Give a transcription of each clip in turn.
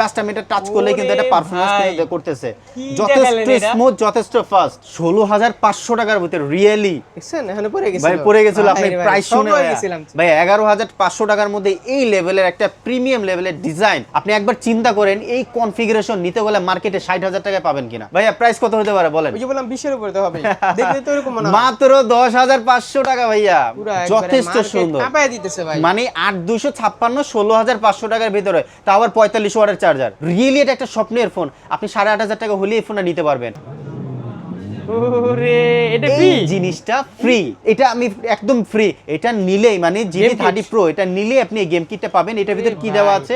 Just আমি এটা touch করলে কিন্তু এটা পারফরমেন্স ভাই। করতেছে। যথেষ্ট স্মুথ যথেষ্ট ফাস্ট ষোলো হাজার পাঁচশো টাকার ভিতরে রিয়েলি দেখছেন এখানে পড়ে গেছিল। ভাই পড়ে গেছিল আপনি প্রাইস শুনে ভাই এগারো হাজার পাঁচশো টাকার মধ্যে এই লেভেলের একটা প্রিমিয়াম লেভেলের ডিজাইন আপনি একবার চিন্তা করেন এই কনফিগারেশন নিতে গেলে মার্কেটে ষাট হাজার টাকায় পাবেন কিনা? ভাইয়া প্রাইস কত হতে পারে বলেন? ওই যে বললাম বিশের উপরে তো হবে। দেখলে তো এরকম মনে মাত্র দশ হাজার পাঁচশো টাকা ভাইয়া। যথেষ্ট সুন্দর। দিতেছে ভাই। মানে আট দুশো ছাপ্পান্ন ষোলো হাজার পাঁচশো টাকার ভিতরে। তা আবার পঁয়তাল্লিশ ওয়াটের চার্জার রিয়েলি এটা একটা স্বপ্নের ফোন আপনি সাড়ে আট হাজার টাকা হলে এই ফোনটা নিতে পারবেন। ওরে এটা ফ্রি জিনিসটা ফ্রি এটা আমি একদম ফ্রি এটা নিলেই মানে থার্টি প্রো এটা নিলে আপনি এই গেম কিটটা পাবেন। এটার ভিতরে কি দেওয়া আছে?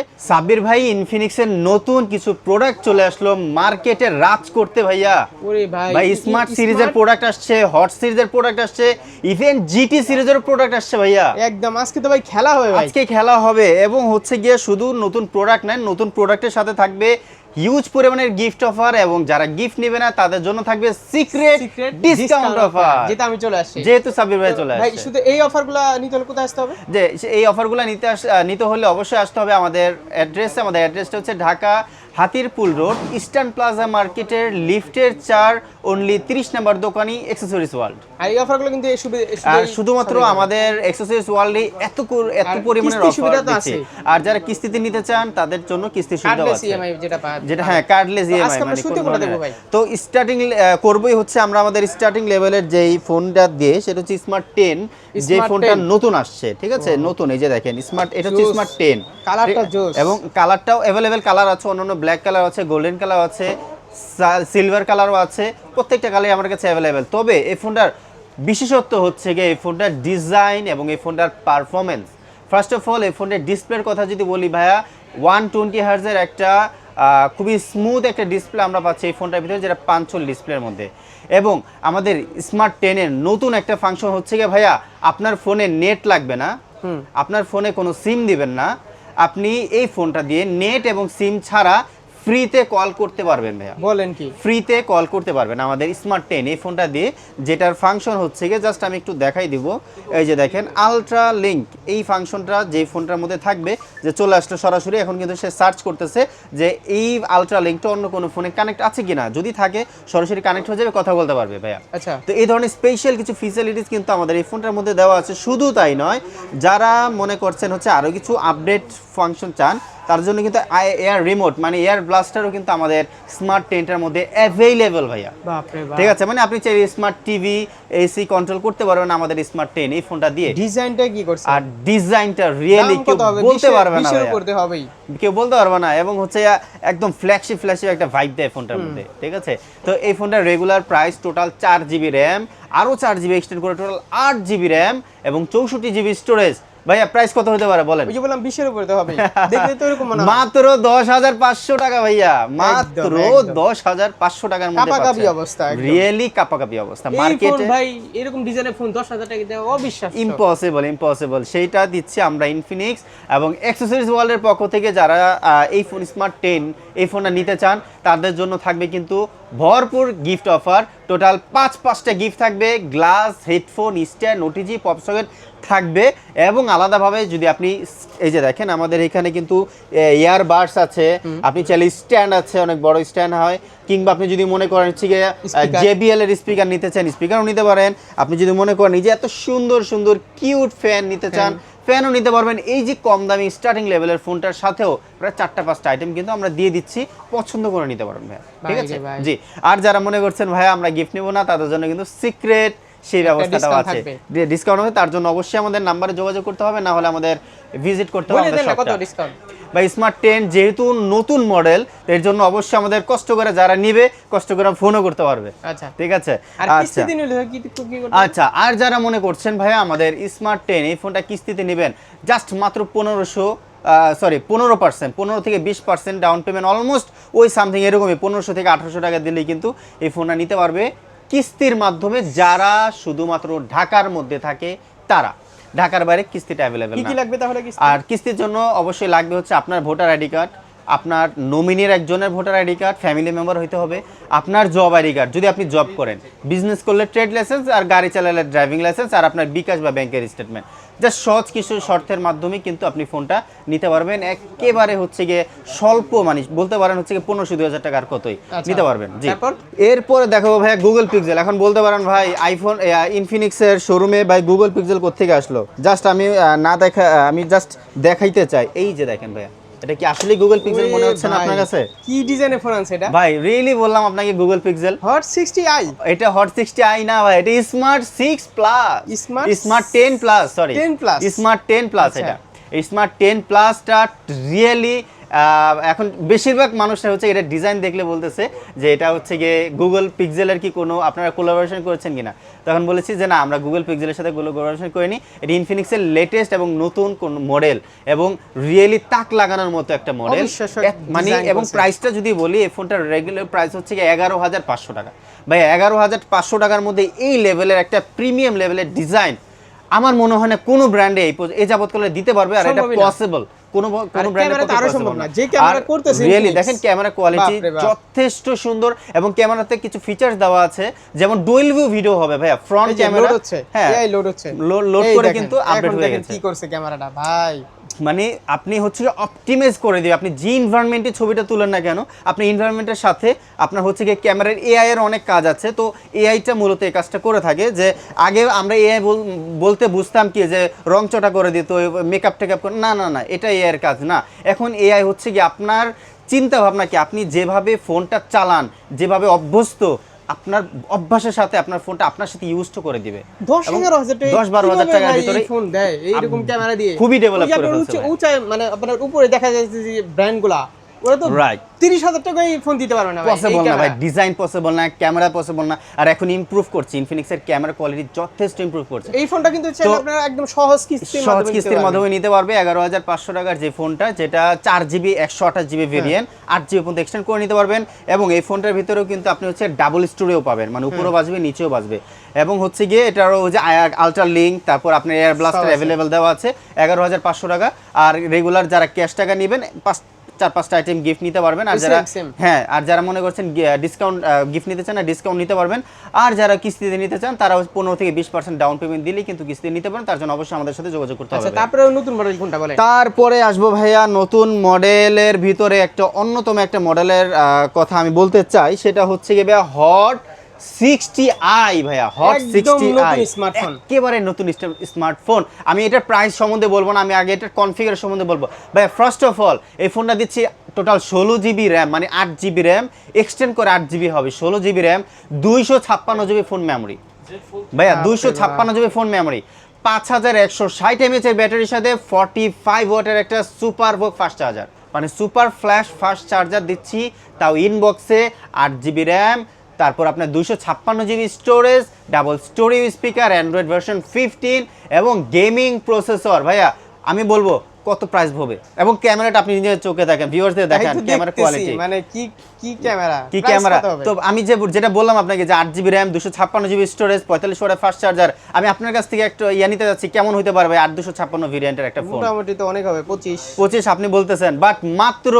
ভাই ইনফিনিক্স এর নতুন কিছু প্রোডাক্ট চলে আসলো। মার্কেটে রাজ করতে ভাইয়া। ওরে ভাই স্মার্ট সিরিজের প্রোডাক্ট আসছে হট সিরিজের প্রোডাক্ট আসছে ইভেন জিটি সিরিজের প্রোডাক্ট আসছে ভাইয়া। একদম আজকে তো ভাই খেলা হবে আজকে খেলা হবে এবং হচ্ছে গিয়ে শুধু নতুন প্রোডাক্ট নেন নতুন প্রোডাক্টের সাথে থাকবে হিউজ পরিমাণের গিফট অফার এবং যারা গিফট নেবে না তাদের জন্য থাকবে সিক্রেট ডিসকাউন্ট অফার যেটা আমি চলে আসছি। যেহেতু সাব্বির ভাই চলে ভাই আসছে। শুধু এই অফারগুলো নিতে হলে কোথায় আসতে হবে? যে এই অফারগুলো নিতে নিতে হলে অবশ্যই আসতে হবে আমাদের অ্যাড্রেসে আমাদের অ্যাড্রেসটা হচ্ছে Dhaka Hatirpul road Eastern Plaza মার্কেটের লিফটের চার অনলি তিরিশ নাম্বার দোকানি এক্সেসরিজ ওয়ার্ল্ড আর এই অফারগুলো কিন্তু আর শুধুমাত্র আমাদের এক্সেসরিজ ওয়ার্ল্ডে এত এত পরিমাণের অফার দিচ্ছে। আর যারা কিস্তিতে নিতে চান তাদের জন্য কিস্তি সুবিধা আছে। যেটা হ্যাঁ কার্ডলেস ইএমআই ভাই? তো স্টার্টিং করবই হচ্ছে আমরা আমাদের স্টার্টিং লেভেলের যেই ফোনটা দিয়ে সেটা হচ্ছে স্মার্ট টেন যে ফোনটা নতুন আসছে ঠিক আছে? নতুন এই যে দেখেন স্মার্ট এটা হচ্ছে স্মার্ট টেন কালারটা। এবং কালারটাও অ্যাভেলেবেল কালার আছে অন্যান্য ব্ল্যাক কালার আছে গোল্ডেন কালার আছে সিলভার কালারও আছে প্রত্যেকটা কালারই আমার কাছে অ্যাভেলেবেল তবে এই ফোনটার বিশেষত্ব হচ্ছে গিয়ে এই ফোনটার ডিজাইন এবং এই ফোনটার পারফরমেন্স ফার্স্ট অফ অল এই ফোনের ডিসপ্লের কথা যদি বলি ভাইয়া ওয়ান টোয়েন্টি হার্জের একটা খুবই স্মুথ একটা ডিসপ্লে আমরা পাচ্ছি এই ফোনটার ভিতরে যেটা পাঞ্চল ডিসপ্লের মধ্যে। এবং আমাদের স্মার্ট টেনের নতুন একটা ফাংশন হচ্ছে গিয়ে ভাইয়া আপনার ফোনে নেট লাগবে না। আপনার ফোনে কোনো সিম দিবেন না। আপনি এই ফোনটা দিয়ে নেট এবং সিম ছাড়া ফ্রিতে কল করতে পারবেন ভাইয়া। বলেন কি? ফ্রিতে কল করতে পারবেন আমাদের স্মার্ট টেন এই ফোনটা দিয়ে যেটার ফাংশন হচ্ছে গিয়ে জাস্ট আমি একটু দেখাই দিব। এই যে দেখেন আলট্রা লিঙ্ক এই ফাংশনটা যে ফোনটার মধ্যে থাকবে যে চলে আসলো সরাসরি এখন কিন্তু সে সার্চ করতেছে যে এই আলট্রা লিঙ্কটা অন্য কোনো ফোনে কানেক্ট আছে কিনা। যদি থাকে সরাসরি কানেক্ট হয়ে যাবে কথা বলতে পারবে ভাইয়া। আচ্ছা। তো এই ধরনের স্পেশাল কিছু ফেসিলিটিস কিন্তু আমাদের এই ফোনটার মধ্যে দেওয়া আছে। শুধু তাই নয় যারা মনে করছেন হচ্ছে আরও কিছু আপডেট ফাংশন চান তার জন্য কিন্তু এয়ার রিমোট মানে এয়ার ব্লাস্টারও কিন্তু আমাদের স্মার্ট টেন্টের মধ্যে অ্যাভেলেবল ভাইয়া। ঠিক আছে মানে আপনি চাইলে স্মার্ট টিভি এসি কন্ট্রোল করতে পারবেন আমাদের স্মার্ট টেন এই ফোনটা দিয়ে। ডিজাইনটা কি করছে আর ডিজাইনটা রিয়েলি কেউ বলতে পারবে না ভাইয়া। হবেই। কেউ বলতে পারবে না এবং হচ্ছে একদম ফ্ল্যাগশিপ ফ্ল্যাগশিপ একটা ভাইব দেয় ফোনটার মধ্যে ঠিক আছে? তো এই ফোনটার রেগুলার প্রাইস টোটাল চার জিবি র্যাম আরও চার জিবি এক্সটেন্ড করে টোটাল আট জিবি র্যাম এবং চৌষট্টি জিবি স্টোরেজ ভাইয়া প্রাইস কত হতে পারে? বলেন। ওই যে বললাম বিশের উপরে তো হবেই। দেখলে তো এরকম মনে মাত্র দশ হাজার পাঁচশো টাকা ভাইয়া। মাত্র একদম। দশ হাজার পাঁচশো টাকার মধ্যে কাপাকাপি অবস্থা একদম। রিয়েলি কাপাকাপি অবস্থা। এই ফোন মার্কেটে ভাই এরকম ডিজাইনের ফোন দশ হাজার টাকা দেওয়া অবিশ্বাস্য। ইম্পসিবল ইম্পসিবল সেইটা দিচ্ছি আমরা ইনফিনিক্স এবং অ্যাক্সেসরিজ ওয়ার্ল্ডের পক্ষ থেকে যারা এই ফোন স্মার্ট টেন এই ফোনটা নিতে চান তাদের জন্য থাকবে কিন্তু ভরপুর গিফট অফার টোটাল পাঁচ পাঁচটা গিফট থাকবে। Glass headphone stand OTG pop socket থাকবে এবং আলাদাভাবে যদি আপনি এই যে দেখেন আমাদের এখানে কিন্তু এয়ার বাডস আছে। আপনি চাইলে স্ট্যান্ড আছে অনেক বড় স্ট্যান্ড হয়। কিংবা আপনি যদি মনে করেন হচ্ছে জেবিএল এর স্পিকার নিতে চান স্পিকারও নিতে পারেন। আপনি যদি মনে করেন এই যে এত সুন্দর সুন্দর কিউট ফ্যান নিতে চান ফ্যানও নিতে পারবেন। এই যে কম দামি স্টার্টিং লেভেলের ফোনটার সাথেও প্রায় চারটা পাঁচটা আইটেম কিন্তু আমরা দিয়ে দিচ্ছি। পছন্দ করে নিতে পারবেন ভাইয়া। ঠিক আছে? জি। আর যারা মনে করছেন ভাইয়া আমরা গিফট নেব না তাদের জন্য কিন্তু সিক্রেট সেই ব্যবস্থাটাও আছে। ডিসকাউন্ট হবে তার জন্য অবশ্যই আমাদের নাম্বারে যোগাযোগ করতে হবে না হলে আমাদের ভিজিট করতে হবে কত ডিসকাউন্ট বা স্মার্ট টেন যেহেতু নতুন মডেল এর জন্য অবশ্যই আমাদের কষ্ট করে যারা নিবে কষ্ট করে ফোনও করতে পারবে। আচ্ছা। ঠিক আছে? আর আচ্ছা। আচ্ছা আর যারা মনে করছেন ভাইয়া আমাদের স্মার্ট টেন এই ফোনটা কিস্তিতে নেবেন জাস্ট মাত্র পনেরোশো সরি পনেরো পার্সেন্ট পনেরো থেকে বিশ পার্সেন্ট ডাউন পেমেন্ট অলমোস্ট ওই সামথিং এরকমই পনেরোশো থেকে আঠারোশো টাকা দিলেই কিন্তু এই ফোনটা নিতে পারবে। কিস্তির মাধ্যমে যারা শুধুমাত্র ঢাকার মধ্যে থাকে তারা। ঢাকার বাইরে কিস্তিটা অ্যাভেলেবেল কি লাগবে তাহলে আর কিস্তির জন্য অবশ্যই লাগবে হচ্ছে আপনার ভোটার আইডি কার্ড আপনার নমিনির একজনের voter ID card family member হইতে হবে আপনার জব আইডি কার্ড যদি আপনি জব করেন। বিজনেস করলে ট্রেড লাইসেন্স আর গাড়ি চালালে ড্রাইভিং লাইসেন্স আর আপনার বিকাশ বা ব্যাংকের স্টেটমেন্ট জাস্ট সহজ কিছু শর্তের মাধ্যমে কিন্তু আপনি ফোনটা নিতে পারবেন। একেবারে হচ্ছে গিয়ে স্বল্প মানে বলতে পারেন হচ্ছে গিয়ে পনেরোশো দুই হাজার টাকার কতই আচ্ছা। নিতে পারবেন জি। এরপরে দেখো ভাই গুগল পিক্সেল এখন বলতে পারেন ভাই আইফোন ইনফিনিক্সের শোরুমে ভাই গুগল পিক্সেল কোথেকে আসলো? জাস্ট আমি না দেখা আমি জাস্ট দেখাইতে চাই। এই যে দেখেন ভাইয়া। এটা কি আসলে গুগল পিক্সেল মনে হচ্ছে না আপনার কাছে? কি ডিজাইনের ফোন আছে এটা? ভাই রিয়েলি বললাম আপনাকে Google Pixel hot sixty i এটা হট সিক্সটি আই না ভাই এটা smart 6 plus smart smart 10 plus sorry 10 plus smart 10 plus. এটা। স্মার্ট টেন প্লাসটা রিয়েলি এখন বেশিরভাগ মানুষরা হচ্ছে এটা ডিজাইন দেখলে বলতেছে যে এটা হচ্ছে গিয়ে গুগল পিক্সেলের কি কোনো আপনারা কোলাবোরেশন করেছেন কিনা? তখন বলেছি যে না আমরা গুগল পিক্সেলের সাথে কোলাবোরেশন করিনি। এটা ইনফিনিক্সের লেটেস্ট এবং নতুন কোন মডেল এবং রিয়েলি তাক লাগানোর মতো একটা মডেল মানে এবং প্রাইসটা যদি বলি এই ফোনটার রেগুলার প্রাইস হচ্ছে গিয়ে এগারো হাজার পাঁচশো টাকা। ভাই এগারো হাজার পাঁচশো টাকার মধ্যে এই লেভেলের একটা প্রিমিয়াম লেভেলের ডিজাইন আমার মনে হয় না কোনো ব্র্যান্ডে এই এই যাবৎকালে দিতে পারবে আর এটা পসিবল কোনো আরও সম্ভব না। যে ক্যামেরা করতেছে রিয়েলি দেখেন ক্যামেরা কোয়ালিটি যথেষ্ট সুন্দর এবং ক্যামেরাতে কিছু ফিচার্স দেওয়া আছে যেমন ডুয়েল ভিউ ভিডিও হবে ভাইয়া ফ্রন্ট ক্যামেরা হচ্ছে এআই লোড হচ্ছে। লোড করে কিন্তু আপডেট হয়ে গেছে। কি করছে ক্যামেরাটা ভাই। মানে আপনি হচ্ছে অপটিমাইজ করে দিবে আপনি যে ইনভায়রনমেন্টে ছবিটা তুলেন না কেন, আপনি ইনভায়রনমেন্টের সাথে আপনার হচ্ছে গিয়ে ক্যামেরার এআই এর অনেক কাজ আছে। তো এআইটা মূলত এই কাজটা করে থাকে যে আগে আমরা এআই বলতে বুঝতাম কি যে রং চটা করে দিত মেকআপ টেকআপ করে, না না না, এটা এআই এর কাজ না। এখন এআই হচ্ছে কি আপনার চিন্তা ভাবনা কি? আপনি যেভাবে ফোনটা চালান, যেভাবে অভ্যস্ত আপনার অভ্যাসের সাথে আপনার ফোনটা আপনার সাথে ইউজ তো করে দিবে। দশ এবং এগারো হাজার টাকা দশ বারো হাজার কীভাবে টাকার ভিতরে এই ফোন দেয়? এইরকম ক্যামেরা দিয়ে। খুবই ডেভেলপ করে ফেলছে উঁচু- উঁচায় মানে আপনার উপরে দেখা যাচ্ছে যে ব্র্যান্ডগুলা। ওরা তো Right. তিরিশ হাজার টাকায় ফোন দিতে পারবে না পসিবল না ভাই ডিজাইন পসিবল না ক্যামেরা পসিবল না আর এখন ইমপ্রুভ করছে ইনফিনিক্সের ক্যামেরা কোয়ালিটি যথেষ্ট ইমপ্রুভ করছে এই ফোনটা কিন্তু আপনারা একদম সহজ কিস্তির সহজ কিস্তির মাধ্যমে নিতে পারবে এগারো হাজার পাঁচশো টাকার যে ফোনটা যেটা চার জিবি একশো আঠাশ জিবি হ্যাঁ। ভেরিয়েন্ট আট জিবি পর্যন্ত এক্সটেন্ড করে নিতে পারবেন এবং এই ফোনটার ভিতরেও কিন্তু আপনি হচ্ছে ডাবল স্টোরেও পাবেন মানে উপরেও হ্যাঁ। বাজবে নিচেও বাজবে এবং হচ্ছে গিয়ে এটারও যে আলট্রা লিঙ্ক তারপর আপনার এয়ার ব্লাস্টার। অ্যাভেলেবেল দেওয়া আছে এগারো হাজার পাঁচশো টাকা আর রেগুলার যারা ক্যাশ টাকা নেবেন পাঁচ চার পাঁচটা আইটেম গিফট নিতে পারবেন। আর যারা হ্যাঁ আর যারা মনে করছেন ডিসকাউন্ট গিফট নিতে চান ডিসকাউন্ট নিতে পারবেন। আর যারা কিস্তিতে নিতে চান তারা পনেরো থেকে বিশ পার্সেন্ট ডাউন পেমেন্ট দিলেই কিন্তু কিস্তিতে নিতে পারেন। তার জন্য অবশ্যই আমাদের সাথে যোগাযোগ করতে আচ্ছা হবে। তারপরে নতুন মডেল কোনটা বলে তারপরে আসব ভাইয়া নতুন মডেলের ভিতরে একটা অন্যতম একটা মডেলের কথা আমি বলতে চাই। সেটা হচ্ছে গিয়ে ভাইয়া হট সিক্সটি আই ভাইয়া হট সিক্সটি আই smartphone। একেবারে নতুন স্মার্টফোন আমি এটার প্রাইস সম্বন্ধে বলব না আমি আগে এটার কনফিগার সম্বন্ধে বলব। ভাইয়া ফার্স্ট অফ অল এই ফোনটা দিচ্ছি টোটাল ষোলো জিবি র্যাম মানে আট জিবি র্যাম এক্সটেন্ড করে আট জিবি হবে। ষোলো জিবি র্যাম দুইশো ছাপ্পান্ন জিবি ফোন মেমোরি ভাইয়া দুইশো ছাপ্পান্ন জিবি ফোন মেমোরি পাঁচ হাজার একশো ষাট এমএচ এর ব্যাটারির সাথে ফর্টি ফাইভ ওয়াটের একটা সুপার ভোক ফাস্ট চার্জার মানে সুপার ফ্ল্যাশ ফাস্ট চার্জার দিচ্ছি তাও ইনবক্সে আট জিবি র্যাম তারপর আপনার দুইশো ছাপ্পান্ন GB storage double stereo speaker Android version fifteen এবং গেমিং প্রসেসর ভাইয়া আমি বলব কত প্রাইস হবে? এবং ক্যামেরাটা আপনি নিজের চোখে দেখেন ভিউয়ার্সদের দেখেন ক্যামেরা কোয়ালিটি মানে কি কি ক্যামেরা কি ক্যামেরা তো আমি যে যেটা বললাম আপনাকে যে আট জিবি র্যাম দুশো ছাপ্পান্ন জিবি স্টোরেজ পঁয়তাল্লিশ ওয়াটের ফাস্ট চার্জার আমি আপনার কাছ থেকে একটা ইয়া নিতে যাচ্ছি কেমন হতে পারবে আট দুশো ছাপ্পান্ন ভেরিয়েন্টের একটা ফোন মোটামুটি তো অনেক হবে পঁচিশ। পঁচিশ আপনি বলতেছেন বাট মাত্র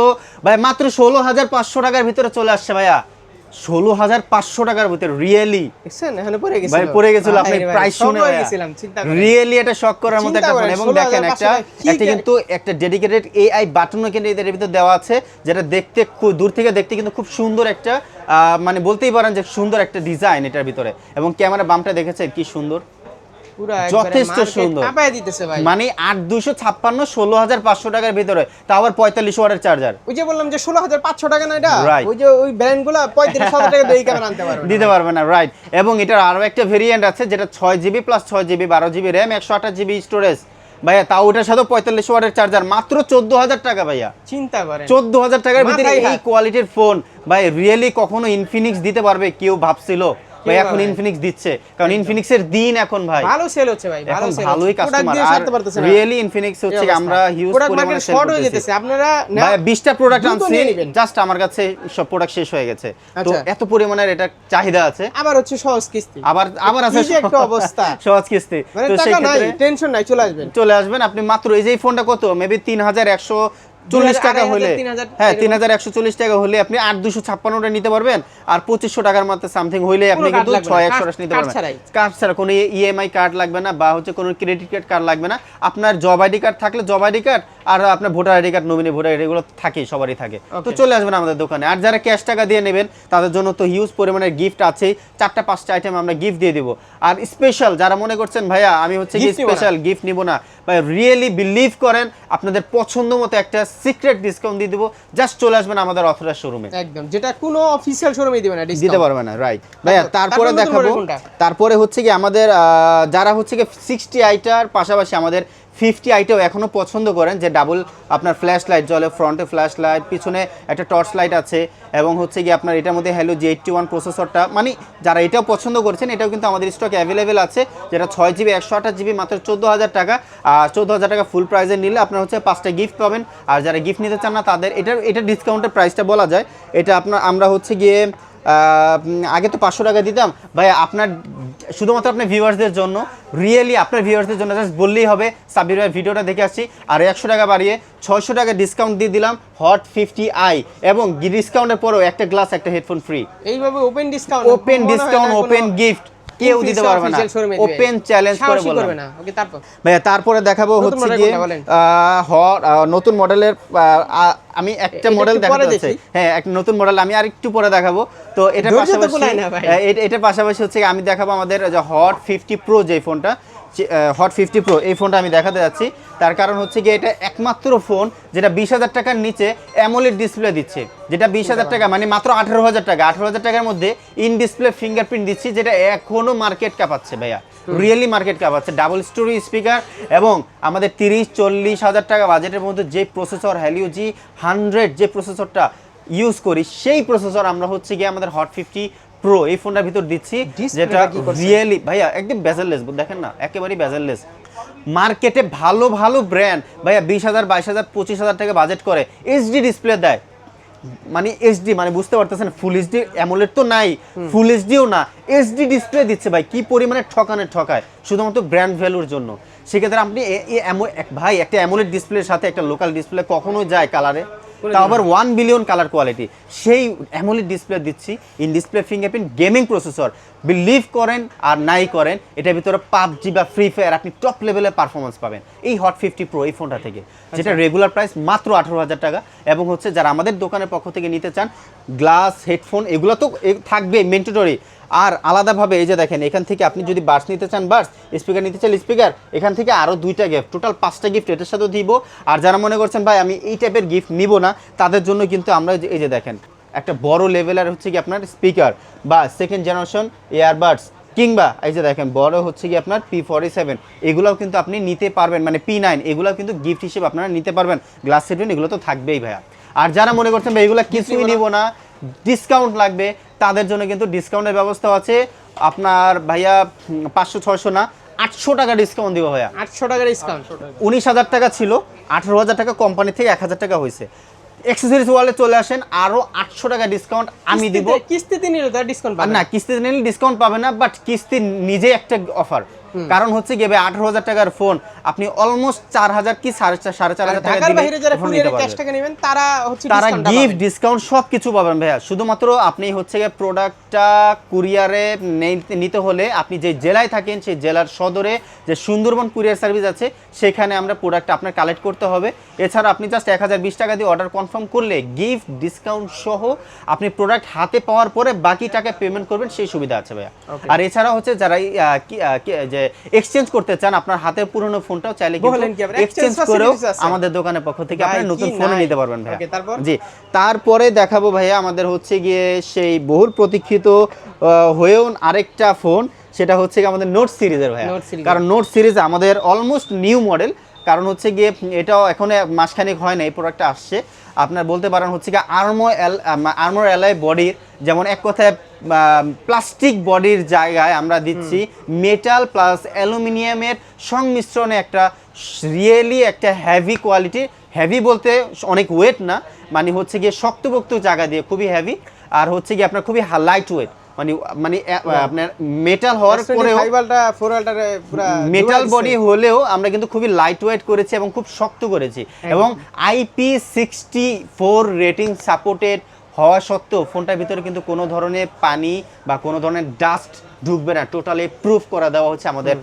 ভাই মাত্র ষোলো হাজার পাঁচশো টাকার ভিতরে চলে আসছে ভাইয়া। ষোলো হাজার পাঁচশো টাকার ভিতরে রিয়েলি এখানে পড়ে গেছিল। ভাই পড়ে গেছিল। আপনি প্রাইস শুনে। রিয়েলি এটা শক করার মতো একটা ফোন। এবং দেখেন একটা একটা কিন্তু একটা ডেডিকেটেড এআই বাটনও কিন্তু এদের ভিতরে দেওয়া আছে যেটা দেখতে খুব দূর থেকে দেখতে কিন্তু খুব সুন্দর একটা আহ, মানে বলতেই পারেন যে সুন্দর একটা ডিজাইন এটার ভিতরে। এবং ক্যামেরা বামটা দেখেছেন? কি সুন্দর। যথেষ্ট সুন্দর। দিতেছে ভাই। মানে আট দুশো ছাপ্পান্ন ষোলো হাজার পাঁচশো টাকার ভিতরে। তা আবার পঁয়তাল্লিশ ওয়াটের চার্জার ওই যে বললাম যে ষোলো হাজার পাঁচশো টাকা না এটা? ওই যে ওই ব্র্যান্ড পঁয়ত্রিশ হাজার টাকা দিয়ে ক্যামেরা আনতে পারবে দিতে পারবে না রাইট এবং এটার আরও একটা ভেরিয়েন্ট আছে যেটা ছয় জিবি প্লাস ছয় জিবি বারো জিবি র্যাম একশো আঠাশ জিবি স্টোরেজ ভাইয়া তাও ওটার সাথে পঁয়তাল্লিশ ওয়াটের চার্জার মাত্র চোদ্দ হাজার টাকা ভাইয়া। চিন্তা চোদ্দ হাজার টাকার ভিতরে এই কোয়ালিটির ফোন ভাই রিয়েলি কখনো ইনফিনিক্স দিতে পারবে কেউ ভাবছিল। ভাই এখন ইনফিনিক্স দিচ্ছে। কারণ দিন এখন ভাই। ভালো সেল হচ্ছে ভাই ভালো সেল ভালোই কাস্টমার আর রিয়েলি ইনফিনিক্স হচ্ছে আমরা হিউজ পরিমাণে সেল শর্ট হয়ে যেতেছে। আপনারা ভাই প্রোডাক্ট আনছি জাস্ট আমার কাছে সব প্রোডাক্ট শেষ হয়ে গেছে। তো আচ্ছা। এত পরিমাণের এটা চাহিদা আছে। আবার হচ্ছে সহজ কিস্তি। আবার আবার আছে একটা অবস্থা। সহজ কিস্তি। মানে তো সেই ক্ষেত্রে টেনশন নাই চলে আসবেন। চলে আসবেন। আপনি মাত্র এই যে ফোনটা কত? মেবি তিন হাজার একশো চল্লিশ টাকা হলে। হ্যাঁ তিন হাজার একশো চল্লিশ টাকা হলে আপনি আট দুশো ছাপ্পান্নটা নিতে পারবেন আর পঁচিশশো টাকার মধ্যে সামথিং আপনি কিন্তু ছয় একশো নিতে পারবেন। কার্ড ছাড়া কোনো ইএমআই কার্ড লাগবে না বা হচ্ছে কোনো ক্রেডিট কার্ড কার্ড লাগবে না। আপনার জব আইডি কার্ড থাকলে জব আইডি কার্ড আর আপনার voter ID card nominee voter ID এগুলো থাকেই সবারই থাকে। তো চলে আসবেন আমাদের দোকানে। আর যারা ক্যাশ টাকা দিয়ে নেবেন তাদের জন্য তো হিউজ পরিমাণের গিফট আছেই চারটা পাঁচটা আইটেম আমরা গিফট দিয়ে দিব। আর স্পেশাল যারা মনে করছেন ভাইয়া আমি হচ্ছে। স্পেশাল গিফট নিব না? বা রিয়েলি বিলিভ করেন আপনাদের পছন্দ মতো একটা সিক্রেট ডিসকাউন্ট দিয়ে দেবো। জাস্ট চলে আসবেন আমাদের অথরা শোরুমে একদম যেটা কোনো অফিসিয়াল শোরুমে দিবে না দিতে পারবে না রাইট ভাইয়া তারপরে দেখাবো। তারপরে হচ্ছে কি আমাদের আহ, যারা হচ্ছে কি সিক্সটি আইটার পাশাপাশি আমাদের ফিফটি আইটেও এখনও পছন্দ করেন, যে ডাবল আপনার ফ্ল্যাশ লাইট জ্বলে ফ্রন্টে ফ্ল্যাশ লাইট পিছনে একটা টর্চ লাইট আছে, এবং হচ্ছে গিয়ে আপনার এটার মধ্যে হ্যালো জি এইটটি ওয়ান প্রসেসরটা মানে যারা এটাও পছন্দ করছেন, এটাও কিন্তু আমাদের স্টক অ্যাভেলেবেল আছে, যেটা ছয় জিবি একশো আঠাশ জিবি মাত্র চোদ্দ হাজার টাকা, আর চোদ্দ হাজার টাকা ফুল প্রাইসে নিলে আপনার হচ্ছে পাঁচটা গিফট পাবেন, আর যারা গিফট নিতে চান না, তাদের এটার, এটা ডিসকাউন্টের প্রাইসটা বলা যায়, এটা আপনার, আমরা হচ্ছে গিয়ে আগে তো পাঁচশো টাকা দিতাম। ভাই আপনার শুধুমাত্র আপনার ভিউয়ার্সদের জন্য রিয়েলি আপনার ভিউয়ার্সদের জন্য জাস্ট বললেই হবে। সাবির ভাই ভিডিওটা দেখে আসছি। আর একশো টাকা বাড়িয়ে ছয়শো টাকা ডিসকাউন্ট দিয়ে দিলাম হট ফিফটি আই এবং ডিসকাউন্টের পরেও একটা গ্লাস একটা হেডফোন ফ্রি এইভাবে open discount open discount open gift কেউ দিতে পারবে না। ওপেন চ্যালেঞ্জ করে করবে না। ওকে তারপর? ভাইয়া তারপরে দেখাবো হচ্ছে হ- নতুন মডেলের আমি একটা মডেল দেখাতে হ্যাঁ একটা নতুন মডেল আমি আর একটু পরে দেখাবো। তো এটা পাশাপাশি এটা- এটার পাশাপাশি হচ্ছে আমি দেখাবো আমাদের যে হট ফিফটি প্রো যে ফোনটা হট ফিফটি প্রো এই ফোনটা আমি দেখাতে যাচ্ছি। তার কারণ হচ্ছে গিয়ে এটা একমাত্র ফোন যেটা বিশ হাজার টাকার নিচে অ্যামোলেড ডিসপ্লে দিচ্ছে। যেটা বিশ হাজার টাকা মানে মাত্র আঠেরো হাজার টাকা। আঠারো হাজার টাকার মধ্যে ইন ডিসপ্লে ফিঙ্গারপ্রিন্ট দিচ্ছি যেটা এখনও মার্কেট কাপাচ্ছে ভাইয়া। রিয়েলি মার্কেট কাপাচ্ছে। ডাবল স্টোরি স্পিকার এবং আমাদের তিরিশ চল্লিশ হাজার টাকা বাজেটের মধ্যে যে প্রসেসর হ্যালিও জি হান্ড্রেড যে প্রসেসরটা ইউজ করি সেই প্রসেসর আমরা হচ্ছে গিয়ে আমাদের হট ফিফটি প্রো এই ফোনটার ভিতর দিচ্ছি যেটা? রিয়েলি ভাইয়া একদম বেজারলেস দেখেন না একেবারেই বেজারলেস মার্কেটে ভালো ভালো ব্র্যান্ড ভাইয়া বিশ হাজার বাইশ হাজার পঁচিশ হাজার টাকা বাজেট করে এইচডি ডিসপ্লে দেয়। মানে এইচডি মানে বুঝতে পারতেছেন ফুল এইচডি অ্যামোলেড তো নাই ফুল এইচডিও না এইচডি ডিসপ্লে দিচ্ছে ভাই কি পরিমাণে ঠকানে ঠকায় শুধুমাত্র ব্র্যান্ড ভ্যালুর জন্য। সেক্ষেত্রে আপনি ভাই একটা অ্যামোলেড ডিসপ্লের সাথে একটা লোকাল ডিসপ্লে কখনো যায় কালারে তাও আবার ওয়ান বিলিয়ন কালার কোয়ালিটি সেই অ্যামোলেড ডিসপ্লে দিচ্ছি। In display fingerprint gaming processor believe করেন আর নাই করেন এটার ভিতরে পাবজি বা ফ্রি ফায়ার আপনি টপ লেভেলে পারফরমেন্স পাবেন। এই হট ফিফটি প্রো এই ফোনটা থেকে। যেটা রেগুলার প্রাইস মাত্র আঠারো হাজার টাকা। এবং হচ্ছে যারা আমাদের দোকানের পক্ষ থেকে নিতে চান গ্লাস হেডফোন এগুলো তো থাকবে মেন্টেটরি আর আলাদাভাবে এই যে দেখেন এখান থেকে আপনি যদি বার্স নিতে চান বার্স স্পিকার নিতে চান স্পিকার এখান থেকে আরও দুইটা গিফট টোটাল পাঁচটা গিফট এটার সাথেও দিব। আর যারা মনে করছেন ভাই আমি এই টাইপের গিফট নিব না তাদের জন্য কিন্তু আমরা এই যে- দেখেন একটা বড় লেভেলের হচ্ছে কি আপনার স্পিকার বা সেকেন্ড জেনারেশন ইয়ারবাডস কিংবা এই যে দেখেন বড় হচ্ছে কি আপনার পি ফর্টি সেভেন এগুলোও কিন্তু আপনি নিতে পারবেন মানে পি নাইন এগুলোও কিন্তু গিফট হিসেবে আপনারা নিতে পারবেন। গ্লাস সেভেন এগুলো তো থাকবেই ভাইয়া। আর যারা মনে করছেন ভাই এগুলো কিছুই নিব না। ডিসকাউন্ট লাগবে তাদের জন্য কিন্তু ডিসকাউন্টের ব্যবস্থা আছে। আপনার ভাইয়া পাঁচশো ছয়শো না আটশো টাকা ডিসকাউন্ট দিব ভাইয়া। আটশো টাকা ডিসকাউন্ট। উনিশ হাজার টাকা ছিল আঠেরো হাজার টাকা কোম্পানি থেকে এক হাজার টাকা হয়েছে। এক্সেসরিজ ওয়ালে চলে আসেন আরও আটশো টাকা ডিসকাউন্ট আমি দিব। কিস্তিতে নিলে তার ডিসকাউন্ট আর না কিস্তিতে নিলে ডিসকাউন্ট পাবে না বাট কিস্তি নিজে একটা অফার কারণ হচ্ছে গিয়ে আঠারো হাজার টাকার ফোন আপনি অলমোস্ট চার হাজার কি সাড়ে চার হাজার টাকা নেবেন তারা হচ্ছে তারা গিফট ডিসকাউন্ট সব কিছু পাবেন ভাইয়া। শুধুমাত্র আপনি হচ্ছে গিয়ে প্রোডাক্টটা কুরিয়ারে নিতে হলে আপনি যে জেলায় থাকেন সেই জেলার সদরে যে সুন্দরবন কুরিয়ার সার্ভিস আছে সেখানে আমরা প্রোডাক্ট আপনার কালেক্ট করতে হবে। এছাড়া আপনি জাস্ট এক হাজার বিশ টাকা দিয়ে অর্ডার কনফার্ম করলে গিফট ডিসকাউন্ট সহ আপনি প্রোডাক্ট হাতে পাওয়ার পরে বাকি টাকা পেমেন্ট করবেন সেই সুবিধা আছে ভাইয়া। আর এছাড়া হচ্ছে যারা যে এক্সচেঞ্জ করতে চান আপনার হাতে পুরনো ফোনটাও চাইলে কি আবার? এক্সচেঞ্জ করেও আমাদের দোকানের পক্ষ থেকে আপনি নতুন কি ফোনে নিতে পারবেন তারপর? জি তারপরে দেখাবো ভাইয়া আমাদের হচ্ছে গিয়ে সেই বহুল প্রতীক্ষিত হয়েও আরেকটা ফোন সেটা হচ্ছে গিয়ে আমাদের নোট সিরিজের ভাইয়া। কারণ নোট সিরিজ আমাদের অলমোস্ট নিউ মডেল কারণ হচ্ছে গিয়ে এটাও এখন মাসখানেক হয় না এই প্রোডাক্টটা আসছে। আপনার বলতে পারেন হচ্ছে গিয়ে আর্মো এল আর্মোর এলাই বডির যেমন এক কথায় প্লাস্টিক বডির জায়গায় আমরা দিচ্ছি মেটাল প্লাস অ্যালুমিনিয়ামের সংমিশ্রণে একটা রিয়েলি একটা হেভি কোয়ালিটি হ্যাভি বলতে অনেক ওয়েট না মানে হচ্ছে গিয়ে শক্তপোক্ত জায়গা দিয়ে খুবই হ্যাভি আর হচ্ছে গিয়ে আপনার খুবই লাইট ওয়েট মানে মানে আপনার মেটাল হওয়ার পরেও মেটাল বডি হলেও আমরা কিন্তু খুবই লাইট ওয়েট করেছি এবং খুব শক্ত করেছি এবং IP sixty four rating supported হওয়া সত্ত্বেও ফোনটার ভিতরে কিন্তু কোনো ধরনের পানি বা কোনো ধরনের ডাস্ট ঢুকবে না। টোটালি প্রুফ করা দেওয়া হচ্ছে আমাদের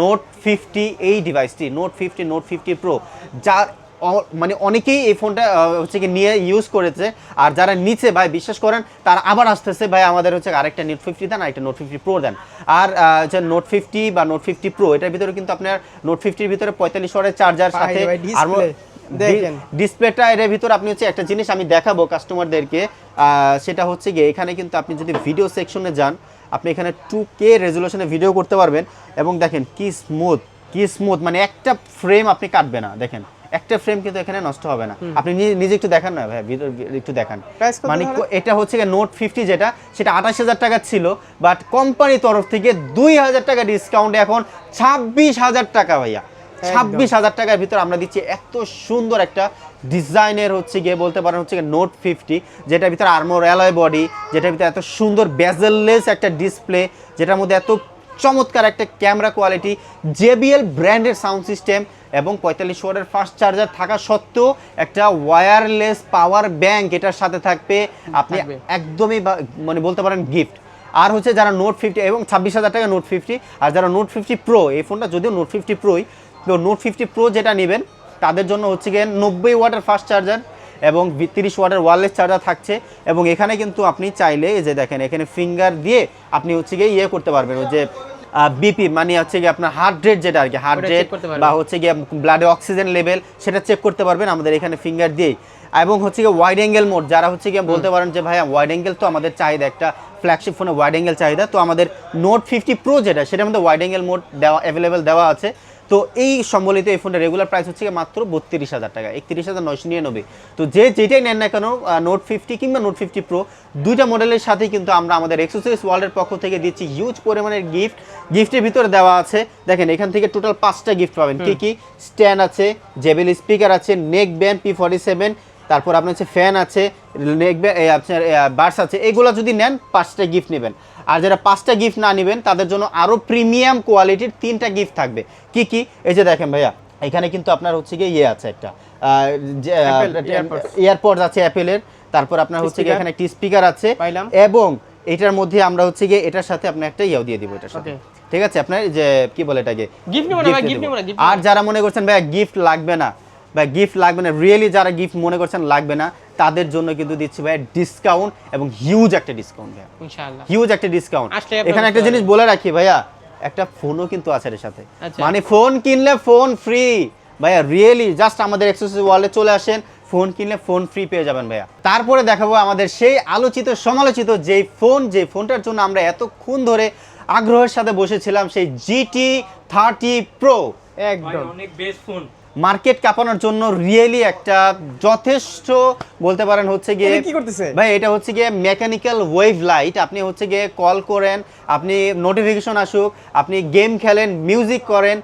নোট ফিফটি এই ডিভাইসটি note fifty note fifty pro অ- মানে অনেকেই এই ফোনটা হচ্ছে কি নিয়ে ইউজ করেছে। আর যারা নিচে ভাই বিশ্বাস করেন তারা আবার আসতেছে ভাই আমাদের হচ্ছে আরেকটা নোট ফিফটি দেন আরেকটা নোট ফিফটি প্রো দেন। আর যে নোট ফিফটি বা নোট ফিফটি প্রো এটার ভিতরে কিন্তু আপনার নোট ফিফটির ভিতরে পঁয়তাল্লিশ ওয়াটের চার্জার সাথে আর দেখেন। ডিসপ্লেটা এর ভিতর আপনি হচ্ছে একটা জিনিস আমি দেখাবো কাস্টমারদেরকে সেটা হচ্ছে গিয়ে এখানে কিন্তু আপনি যদি ভিডিও সেকশনে যান আপনি এখানে টু কে রেজুলেশনে ভিডিও করতে পারবেন। এবং দেখেন কি স্মুথ কি স্মুথ মানে একটা ফ্রেম আপনি কাটবে না দেখেন। একটা ফ্রেম কিন্তু এখানে নষ্ট হবে না। আপনি নিজে- একটু দেখান না ভাই একটু দেখান। মানে এটা হচ্ছে নোট ফিফটি যেটা সেটা আঠাশ হাজার টাকা ছিল বাট কোম্পানির তরফ থেকে দুই হাজার টাকা ডিসকাউন্টে এখন ছাব্বিশ হাজার টাকা ভাইয়া। ছাব্বিশ হাজার টাকার ভিতর আমরা দিচ্ছি এত সুন্দর একটা ডিজাইনের হচ্ছে গিয়ে বলতে পারেন হচ্ছে নোট ফিফটি যেটার ভিতরে আর্মোর অ্যালয় বডি যেটার ভিতরে এত সুন্দর ব্যাজেললেস একটা ডিসপ্লে যেটার মধ্যে এত চমৎকার একটা ক্যামেরা কোয়ালিটি জেবিএল ব্র্যান্ডের সাউন্ড সিস্টেম এবং পঁয়তাল্লিশ ওয়াটের ফাস্ট চার্জার থাকা সত্ত্বেও একটা ওয়্যারলেস পাওয়ার ব্যাংক এটার সাথে থাকবে। আপনি একদমই মানে বলতে পারেন গিফট আর হচ্ছে যারা নোট ফিফটি এবং ছাব্বিশ হাজার টাকা নোট ফিফটি আর যারা নোট ফিফটি প্রো এই ফোনটা যদিও নোট ফিফটি প্রোই তো নোট ফিফটি প্রো যেটা নেবেন তাদের জন্য হচ্ছে গিয়ে নব্বই ওয়াটের ফাস্ট চার্জার এবং তিরিশ ওয়াটের ওয়ারলেস চার্জার থাকছে এবং এখানে কিন্তু আপনি চাইলে এই যে দেখেন এখানে ফিঙ্গার দিয়ে আপনি হচ্ছে গিয়ে ইয়ে করতে পারবেন ওই যে বিপি মানে হচ্ছে গিয়ে আপনার হার্ট রেট যেটা আর কি হার্ট রেট বা হচ্ছে গিয়ে ব্লাডে অক্সিজেন লেভেল সেটা চেক করতে পারবেন আমাদের এখানে ফিঙ্গার দিয়েই। এবং হচ্ছে গিয়ে ওয়াইড অ্যাঙ্গেল মোড যারা হচ্ছে গিয়ে বলতে পারেন যে ভাইয়া ওয়াইড অ্যাঙ্গেল তো আমাদের চাহিদা একটা ফ্ল্যাগশিপ ফোনে ওয়াইড অ্যাঙ্গেল চাহিদা। তো আমাদের নোট ফিফটি প্রো যেটা সেটার মধ্যে ওয়াইড অ্যাঙ্গেল মোড দেওয়া অ্যাভেলেবেল দেওয়া আছে। তো এই সম্বলিত এই ফোনটা রেগুলার প্রাইস হচ্ছে মাত্র বত্রিশ হাজার টাকা একত্রিশ হাজার নয়শো নিরানব্বই। তো যে যেটাই নেন না কেন নোট ফিফটি কিংবা নোট ফিফটি প্রো দুইটা মডেলের সাথে কিন্তু আমরা আমাদের এক্সোসাইজ ওয়ার্ল্ডের পক্ষ থেকে দিচ্ছি হিউজ পরিমাণের গিফট গিফটের ভিতরে দেওয়া আছে দেখেন এখান থেকে টোটাল পাঁচটা গিফট পাবেন। কি কি? স্ট্যান্ড আছে জেবেল স্পিকার আছে neck band P forty seven তারপর আপনার হচ্ছে ফ্যান আছে আপনার বার্স আছে এগুলো যদি নেন পাঁচটা গিফট নেবেন। আর যারা পাঁচটা গিফট না নেবেন তাদের জন্য আরও প্রিমিয়াম কোয়ালিটির তিনটা গিফট থাকবে। কি কি? এই যে দেখেন ভাইয়া এখানে কিন্তু আপনার হচ্ছে গিয়ে ইয়ে আছে একটা এয়ারপডস আছে অ্যাপেলের তারপর আপনার হচ্ছে গিয়ে এখানে একটি স্পিকার আছে এবং এটার মধ্যে আমরা হচ্ছে গিয়ে এটার সাথে আপনার একটা ইয়েও দিয়ে দিব এটার সাথে। ঠিক আছে? আপনার যে কি বলে এটাকে? আর যারা মনে করছেন ভাই গিফট লাগবে না। বা গিফট লাগবে না। রিয়েলি যারা গিফট মনে করছেন লাগবে না। তাদের জন্য কিন্তু দিচ্ছি ভাই ডিসকাউন্ট এবং হিউজ একটা ডিসকাউন্ট ভাই। ইনশাআল্লাহ। হিউজ একটা ডিসকাউন্ট এখানে একটা জিনিস বলে রাখি ভাইয়া একটা ফোনও কিন্তু আছে এর সাথে। আচ্ছা। মানে ফোন কিনলে ফোন ফ্রি ভাইয়া রিয়েলি জাস্ট আমাদের এক্সেসরিজ ওয়ালে চলে আসেন ফোন কিনলে ফোন ফ্রি পেয়ে যাবেন ভাইয়া। তারপরে দেখাবো আমাদের সেই আলোচিত সমালোচিত যেই ফোন যে ফোনটার জন্য আমরা এতক্ষণ ধরে আগ্রহের সাথে বসেছিলাম সেই জিটি থার্টি প্রো একদম। অনেক বেস্ট ফোন মার্কেট কাঁপানোর জন্য রিয়েলি একটা যথেষ্ট বলতে পারেন হচ্ছে গিয়ে কি করতেছে? ভাই এটা হচ্ছে গিয়ে মেকানিক্যাল ওয়েভ লাইট আপনি হচ্ছে গিয়ে কল করেন আপনি নোটিফিকেশন আসুক আপনি গেম খেলেন মিউজিক করেন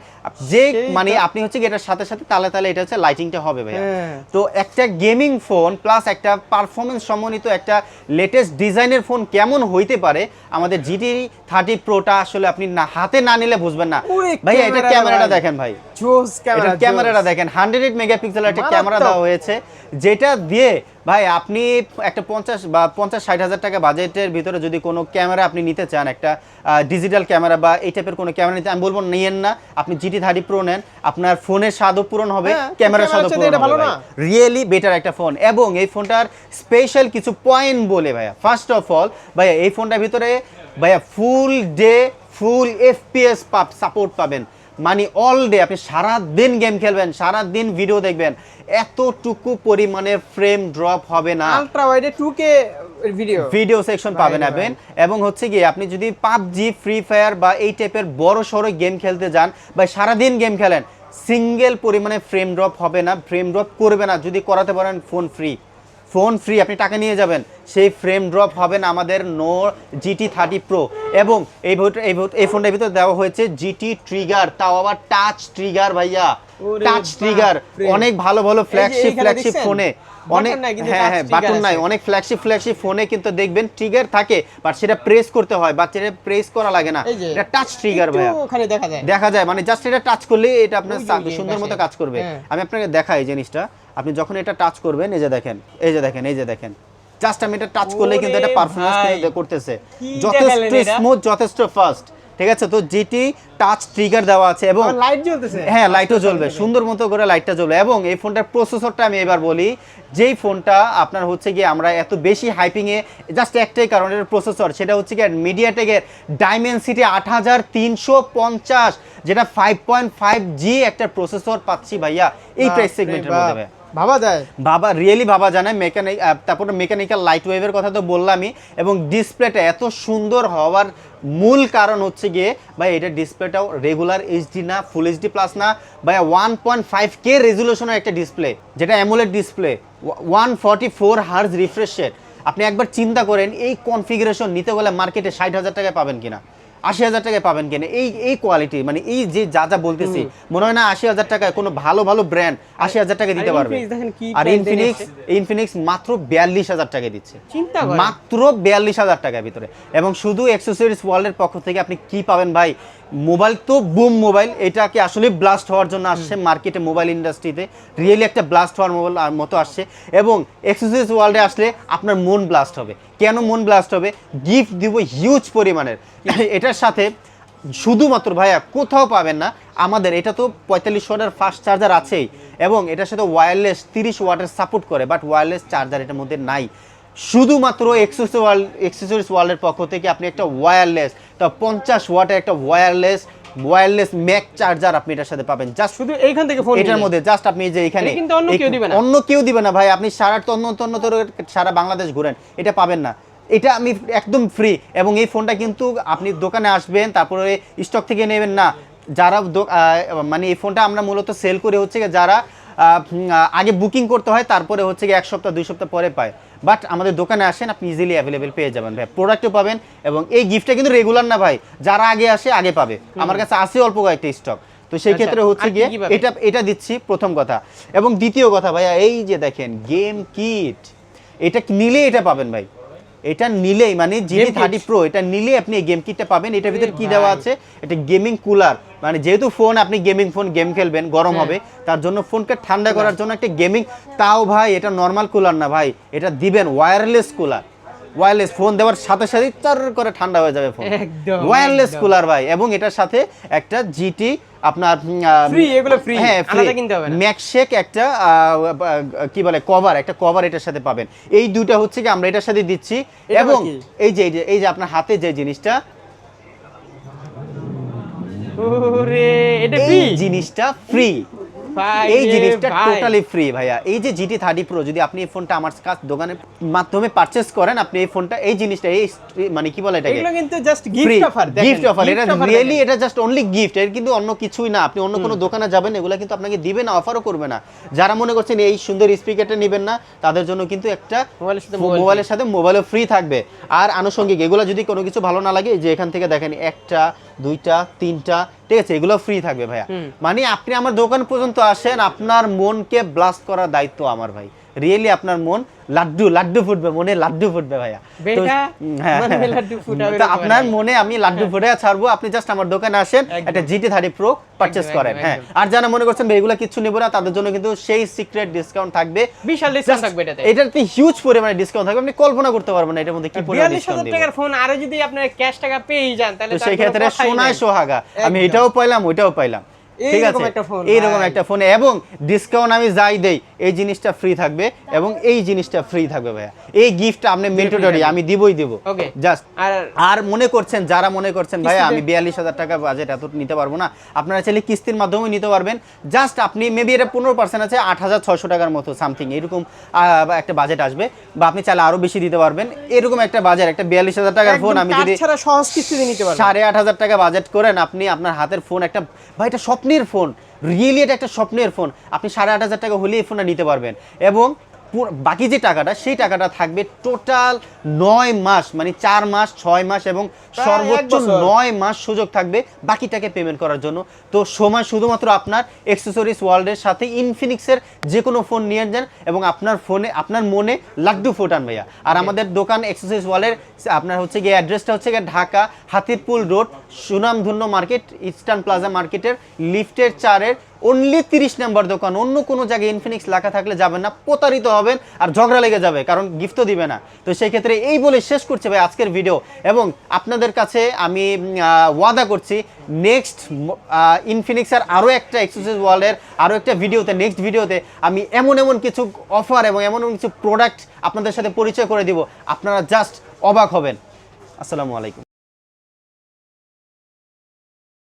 যে মানে আপনি হচ্ছে এটার সাথে সাথে তালে তালে এটা হচ্ছে লাইটিংটা হবে ভাইয়া। হ্যাঁ। তো একটা গেমিং ফোন প্লাস একটা পারফরমেন্স সমন্বিত একটা লেটেস্ট ডিজাইনের ফোন কেমন হইতে পারে? আমাদের জিটি থার্টি প্রোটা আসলে আপনি না হাতে না নিলে বুঝবেন না। ভাইয়া এটা ক্যামেরা ক্যামেরাটা দেখেন ভাই। ক্যামেরাটা দেখেন। হান্ড্রেড এইট মেগাপিক্সেলের একটা ক্যামেরা দেওয়া হয়েছে। যেটা দিয়ে ভাই আপনি একটা পঞ্চাশ বা পঞ্চাশ ষাট হাজার টাকা বাজেটের ভিতরে যদি কোনো ক্যামেরা আপনি নিতে চান একটা ডিজিটাল ক্যামেরা বা এই টাইপের কোনো ক্যামেরা নিতে আমি বলব নিয়েন না। আপনি জিটি থার্টি প্রো নেন আপনার ফোনের স্বাদও পূরণ হবে ক্যামেরার স্বাদও পূরণ হবে না? রিয়েলি বেটার একটা ফোন এবং এই ফোনটার স্পেশাল কিছু পয়েন্ট বলে ভাইয়া ফার্স্ট অফ অল ভাইয়া এই ফোনটার ভিতরে ভাইয়া ফুল ডে ফুল এফপিএস পাপ সাপোর্ট পাবেন। মানে অল ডে আপনি সারা দিন গেম খেলবেন সারা দিন ভিডিও দেখবেন এতটুকু পরিমাণে ফ্রেম ড্রপ হবে না। আলট্রা ওয়াইডে 2K ভিডিও ভিডিও সেকশন পাবেন. আপনি। এবং হচ্ছে কি আপনি যদি পাবজি ফ্রি ফায়ার বা এই টাইপের বড় সড়ো গেম খেলতে যান বা সারাদিন গেম খেলেন সিঙ্গেল পরিমাণে ফ্রেম ড্রপ হবে না ফ্রেম ড্রপ করবে না। যদি করাতে পারেন ফোন ফ্রি ফোন ফ্রি আপনি টাকা নিয়ে যাবেন। সেই ফ্রেম ড্রপ হবেন আমাদের নো জিটি থার্টি প্রো এবং এই ভোট- এই ভোট- এই ফোনটার ভিতরে দেওয়া হয়েছে জিটি ট্রিগার। তাও আবার টাচ ট্রিগার ভাইয়া। Touch trigger. অনেক ভালো ভালো ফ্ল্যাগশিপ ফ্ল্যাগশিপ ফোনে। অনেক হ্যাঁ হ্যাঁ বাটন নাই অনেক ফ্ল্যাগশিপ ফ্ল্যাগশিপ ফোনে কিন্তু দেখবেন ট্রিগার থাকে বাট সেটা প্রেস করতে হয় বা সেটা প্রেস করা লাগে না। এটা টাচ ট্রিগার ভাইয়া। ওখানে দেখা যায়। দেখা যায় মানে জাস্ট এটা টাচ করলে এটা আপনার সুন্দর মতো কাজ করবে। হ্যাঁ। আমি আপনাকে দেখাই জিনিসটা। আপনি যখন এটা টাচ করবেন এই যে দেখেন এই যে দেখেন এই যে দেখেন। জাস্ট আমি এটা টাচ করলে কিন্তু এটা করতেছে। যথেষ্ট স্মুথ যথেষ্ট ফাস্ট ঠিক আছে? তো যেটি টাচ ট্রিগার দেওয়া আছে এবং লাইট জ্বলতেছে। হ্যাঁ লাইটও জ্বলবে। সুন্দর মতো করে লাইটটা জ্বলবে এবং এই ফোনটার প্রসেসরটা আমি এবার বলি যেই ফোনটা আপনার হচ্ছে গিয়ে আমরা এত বেশি হাইপিং এ জাস্ট একটাই কারণ এর প্রসেসর সেটা হচ্ছে গিয়ে মিডিয়াটেকের ডাইমেনসিটি আট হাজার তিনশো পঞ্চাশ যেটা ফাইভ পয়েন্ট ফাইভ জি একটা প্রসেসর পাচ্ছি ভাইয়া। এই প্রাইস সেগমেন্টের মধ্যে। ভাবা যায়? বাবা রিয়েলি বাবা জানে মেকানিক তারপরে মেকানিক্যাল লাইট ওয়েভের কথা তো বললামই, এবং ডিসপ্লেটা এত সুন্দর হওয়ার মূল কারণ হচ্ছে গিয়ে, ভাই, এটা ডিসপ্লেটাও রেগুলার এইচডি না ফুল এইচডি প্লাস না। ভাই ওয়ান পয়েন্ট ফাইভ কে রেজুলেশনের একটা ডিসপ্লে যেটা AMOLED display one forty four hertz refresh rate আপনি একবার চিন্তা করেন, এই কনফিগারেশন নিতে গেলে মার্কেটে ষাট হাজার টাকায় পাবেন কিনা। আশি হাজার টাকায় পাবেন কিনা? এই এই কোয়ালিটি মানে এই যে যা যা বলতেছি মনে হয় না আশি হাজার টাকায় কোনো ভালো ভালো ব্র্যান্ড আশি হাজার টাকা দিতে পারবে। আর ইনফিনিক্স ইনফিনিক্স মাত্র বিয়াল্লিশ হাজার টাকা দিচ্ছে। মাত্র বিয়াল্লিশ হাজার টাকার ভিতরে। এবং শুধু এক্সেসরিজ ওয়ার্ল্ডের পক্ষ থেকে আপনি কি পাবেন ভাই? মোবাইল তো বুম মোবাইল এটাকে আসলে ব্লাস্ট হওয়ার জন্য আসছে মার্কেটে মোবাইল ইন্ডাস্ট্রিতে রিয়েলি একটা ব্লাস্ট হওয়ার মোবাইল মতো আসছে। এবং অ্যাক্সেসরিজ ওয়ার্ল্ডে আসলে আপনার মন ব্লাস্ট হবে। কেন মন ব্লাস্ট হবে? গিফট দিব হিউজ পরিমাণের। এটার সাথে শুধুমাত্র ভাইয়া কোথাও পাবেন না আমাদের এটা তো পঁয়তাল্লিশ ওয়াটের ফাস্ট চার্জার আছেই। এবং এটার সাথে ওয়্যারলেস তিরিশ ওয়াটের সাপোর্ট করে বাট ওয়্যারলেস চার্জার এটার মধ্যে নাই। শুধুমাত্র এক্সেসরিজ ওয়ার্ল্ড এক্সেসরিজ ওয়ার্ল্ডের পক্ষ থেকে আপনি একটা ওয়্যারলেস তা পঞ্চাশ ওয়াটের একটা ওয়্যারলেস ওয়্যারলেস ম্যাক চার্জার আপনি এটার সাথে পাবেন। জাস্ট শুধু এইখান থেকে ফোন এটার মধ্যে জাস্ট আপনি যে এখানে কিন্তু অন্য কেউ দিবে না। অন্য কেউ দিবে না ভাই আপনি সারা তন্ন তন্ন সারা বাংলাদেশ ঘুরেন এটা পাবেন না। এটা আমি একদম ফ্রি এবং এই ফোনটা কিন্তু আপনি দোকানে আসবেন তারপরে স্টক থেকে নেবেন না। যারা মানে এই ফোনটা আমরা মূলত সেল করে হচ্ছে যারা আগে বুকিং করতে হয় তারপরে হচ্ছে গিয়ে এক সপ্তাহ দুই সপ্তাহ পরে পায়। বাট আমাদের দোকানে আসেন আপনি ইজিলি অ্যাভেলেবেল পেয়ে যাবেন ভাই। প্রোডাক্টও পাবেন এবং এই গিফটটা কিন্তু রেগুলার না ভাই। যারা আগে আসে আগে পাবে। আমার কাছে আসে অল্প কয়েকটা স্টক তো সেই আচ্ছা, ক্ষেত্রে হচ্ছে গিয়ে এটা এটা দিচ্ছি প্রথম কথা। এবং দ্বিতীয় কথা ভাইয়া এই যে দেখেন গেম কিট এটা নিলে এটা পাবেন ভাই। এটা নিলেই মানে জিবি থার্টি প্রো এটা নিলে আপনি এই গেম কিটটা পাবেন। এটার ভিতরে কি দেওয়া আছে? এটা গেমিং কুলার মানে যেহেতু ফোন আপনি গেমিং ফোন গেম খেলবেন গরম হ্যাঁ। হবে তার জন্য ফোনকে ঠান্ডা করার জন্য একটা গেমিং তাও ভাই এটা নর্মাল কুলার না ভাই। এটা দিবেন ওয়্যারলেস কুলার ওয়্যারলেস ফোন দেওয়ার সাথে সাথে চার করে ঠান্ডা হয়ে যাবে ফোন একদম, ওয়্যারলেস কুলার ভাই। এবং এটার সাথে একটা জিটি আপনার Free, এগুলো free, হ্যাঁ আলাদা কিনতে হবে না। ম্যাকশেক একটা কি বলে কভার একটা কভার এটার সাথে পাবেন। এই দুইটা হচ্ছে কি আমরা এটার সাথে দিচ্ছি। এবং এই যে এই যে আপনার হাতে যে জিনিসটা ওরে এটা ফ্রি জিনিসটা ফ্রি এই জিনিসটা টোটালি ফ্রি ভাইয়া। এই যে জিটি থার্টি প্রো যদি আপনি এই ফোনটা আমার কাছ দোকানের মাধ্যমে পারচেস করেন আপনি এই ফোনটা এই জিনিসটা এই মানে কি বলে এটাকে? এগুলো কিন্তু just gift offer gift offer এটা রিয়েলি এটা জাস্ট অনলি গিফট এর কিন্তু অন্য কিছুই না। আপনি অন্য কোনো দোকানে যাবেন এগুলো কিন্তু আপনাকে দিবে না অফারও করবে না। যারা মনে করছেন এই সুন্দর স্পিকারটা নেবেন না তাদের জন্য কিন্তু একটা মোবাইলের সাথে মোবাইলের সাথে মোবাইলও ফ্রি থাকবে। আর আনুষঙ্গিক এগুলো যদি কোনো কিছু ভালো না লাগে যে এখান থেকে দেখেন একটা দুইটা তিনটা ঠিক আছে এগুলো ফ্রি থাকবে ভাইয়া। মানে আপনি আমার দোকান পর্যন্ত আসেন আপনার মনকে ব্লাস্ট করার দায়িত্ব আমার ভাই। রিয়েলি আপনার মন লাড্ডু লাড্ডু ফুটবে মনে লাড্ডু ফুটবে ভাইয়া। তো- হ্যাঁ, হ্যাঁ। আপনার মনে আমি লাড্ডু ফুটে ছাড়বো আপনি জাস্ট আমার দোকানে আসেন একটা জিটি থার্টি প্রো পারচেস করেন হ্যাঁ। আর যারা মনে করছেন এগুলো কিছু নেব না তাদের জন্য কিন্তু সেই সিক্রেট ডিসকাউন্ট থাকবে। বিশাল ডিসকাউন্ট থাকবে এটাতে। এটাতে হিউজ পরিমাণে ডিসকাউন্ট থাকবে আপনি কল্পনা করতে পারবেন না এটার মধ্যে কি পরিমাণে ডিসকাউন্ট টাকার ফোন আরও যদি আপনার ক্যাশ টাকা পেয়ে যান তাহলে সেই ক্ষেত্রে সোনায় সোহাগা। আমি এটাও পাইলাম ওইটাও পাইলাম। ঠিক আছে? এইরকম একটা ফোনে এবং ডিসকাউন্ট আমি যাই দেই এই জিনিসটা ফ্রি থাকবে এবং এই জিনিসটা ফ্রি থাকবে ভাইয়া। এই গিফটটা আপনি মেন্টোডারি আমি দিবই দিব. জাস্ট আর মনে করছেন যারা মনে করছেন ভাই কিস্তিতে? আমি বিয়াল্লিশ হাজার টাকা বাজেট এত নিতে পারব না আপনারা চাইলে কিস্তির মাধ্যমে নিতে পারবেন। জাস্ট আপনি মেবি এটা পনেরো পার্সেন্ট আছে আট হাজার ছশো টাকার মতো সামথিং এরকম একটা বাজেট আসবে বা আপনি চাইলে আরও বেশি দিতে পারবেন। এরকম একটা বাজার একটা বিয়াল্লিশ হাজার টাকার ফোন আমি যদি সহজ কিস্তিতে নিতে পারবেন। সাড়ে আট হাজার টাকা বাজেট করেন আপনি আপনার হাতের ফোন একটা ভাই এটা স্বপ্নের ফোন রিয়েলি এটা একটা স্বপ্নের ফোন আপনি সাড়ে আট হাজার টাকা হলেই এই ফোনটা নিতে পারবেন। এবং বাকি যে টাকাটা সেই টাকাটা থাকবে টোটাল নয় মাস মানে চার মাস ছয় মাস এবং সর্বোচ্চ নয় মাস সুযোগ থাকবে বাকিটাকে পেমেন্ট করার জন্য। তো সময় শুধুমাত্র আপনার অ্যাক্সেসরিজ ওয়ার্ল্ডের সাথে ইনফিনিক্সের যে কোনো ফোন নিয়ে যান এবং আপনার ফোনে আপনার মনে লাড্ডু ফোটান ভাইয়া। আর আমাদের দোকান অ্যাক্সেসরিজ ওয়ার্ল্ডের আপনার হচ্ছে গিয়ে অ্যাড্রেসটা হচ্ছে গিয়ে ঢাকা হাতিরপুল রোড সুনামধন্য মার্কেট ইস্টার্ন প্লাজা মার্কেটের লিফটের চারের অনলি তিরিশ নাম্বার দোকান, অন্য কোনো জায়গায় ইনফিনিক্স লেখা থাকলে যাবেন না, প্রতারিত হবেন আর ঝগড়া লেগে যাবে, কারণ গিফটও দিবে না। তো সেই ক্ষেত্রে এই বলে শেষ করছে ভাই আজকের ভিডিও এবং আপনাদের কাছে আমি ওয়াদা করছি নেক্সট ইনফিনিক্সের আরও একটা এক্সেসরিজ ওয়ার্ল্ডের আরও একটা ভিডিওতে নেক্সট ভিডিওতে আমি এমন এমন কিছু অফার এবং এমন এমন কিছু প্রোডাক্ট আপনাদের সাথে পরিচয় করে দিব। আপনারা জাস্ট অবাক হবেন। আসসালামু আলাইকুম।